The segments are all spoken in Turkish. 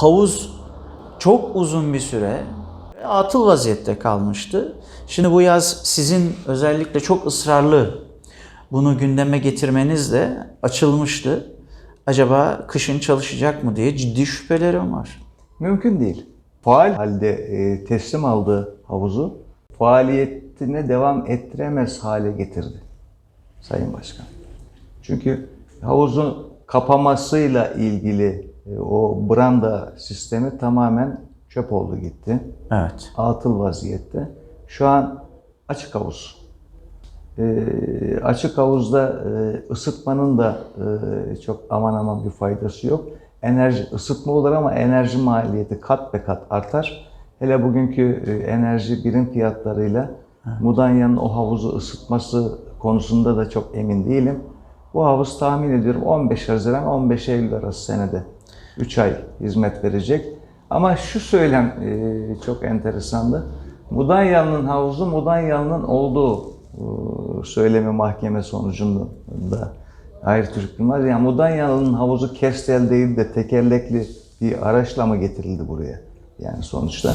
havuz çok uzun bir süre atıl vaziyette kalmıştı. Şimdi bu yaz sizin özellikle çok ısrarlı bunu gündeme getirmenizle açılmıştı. Acaba kışın çalışacak mı diye ciddi şüphelerim var. Mümkün değil. Faal halde e, teslim aldığı havuzu faaliyetine devam ettiremez hale getirdi Sayın Başkan. Çünkü havuzun kapamasıyla ilgili o branda sistemi tamamen çöp oldu gitti. Evet. Atıl vaziyette. Şu an açık havuz. E, açık havuzda e, ısıtmanın da e, çok aman aman bir faydası yok. Enerji ısıtma olur ama enerji maliyeti kat be kat artar. Hele bugünkü e, enerji birim fiyatlarıyla Mudanya'nın o havuzu ısıtması konusunda da çok emin değilim. Bu havuz tahmin ediyorum 15 Haziran 15 Eylül arası senede 3 ay hizmet verecek. Ama şu söylem e, çok enteresandı. Mudanyalı'nın havuzu Mudanyalı'nın olduğu e, söylemi mahkeme sonucunda Hayır Türk Bilmez. Yani Mudanyalı'nın havuzu kestel değil de tekerlekli bir araçla mı getirildi buraya? Yani sonuçta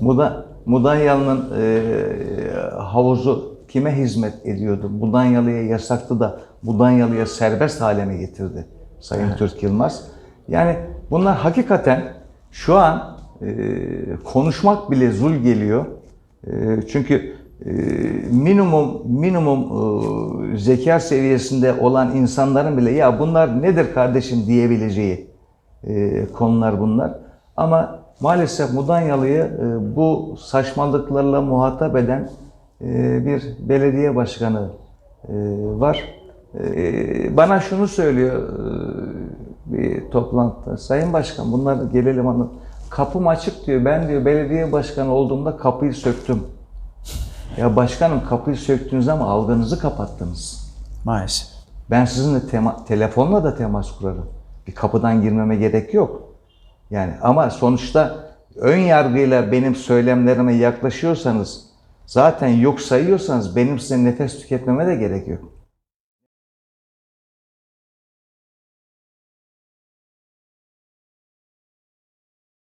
Muda, Mudanyalı'nın e, havuzu kime hizmet ediyordu? Mudanyalı'ya yasaktı da Mudanyalı'ya serbest hale mi getirdi Sayın Türk Yılmaz? Yani bunlar hakikaten şu an e, konuşmak bile zul geliyor. E, çünkü e, minimum minimum e, zeka seviyesinde olan insanların bile ya bunlar nedir kardeşim diyebileceği e, konular bunlar. Ama maalesef Mudanyalı'yı e, bu saçmalıklarla muhatap eden e, bir belediye başkanı e, var. E, bana şunu söylüyor bir toplantıda. Sayın Başkan bunlar gelelim hanım. Kapım açık diyor. Ben diyor belediye başkanı olduğumda kapıyı söktüm. Ya başkanım kapıyı söktünüz ama algınızı kapattınız. Maalesef. Ben sizinle tema- telefonla da temas kurarım. Bir kapıdan girmeme gerek yok. Yani ama sonuçta ön yargıyla benim söylemlerime yaklaşıyorsanız, zaten yok sayıyorsanız benim size nefes tüketmeme de gerek yok.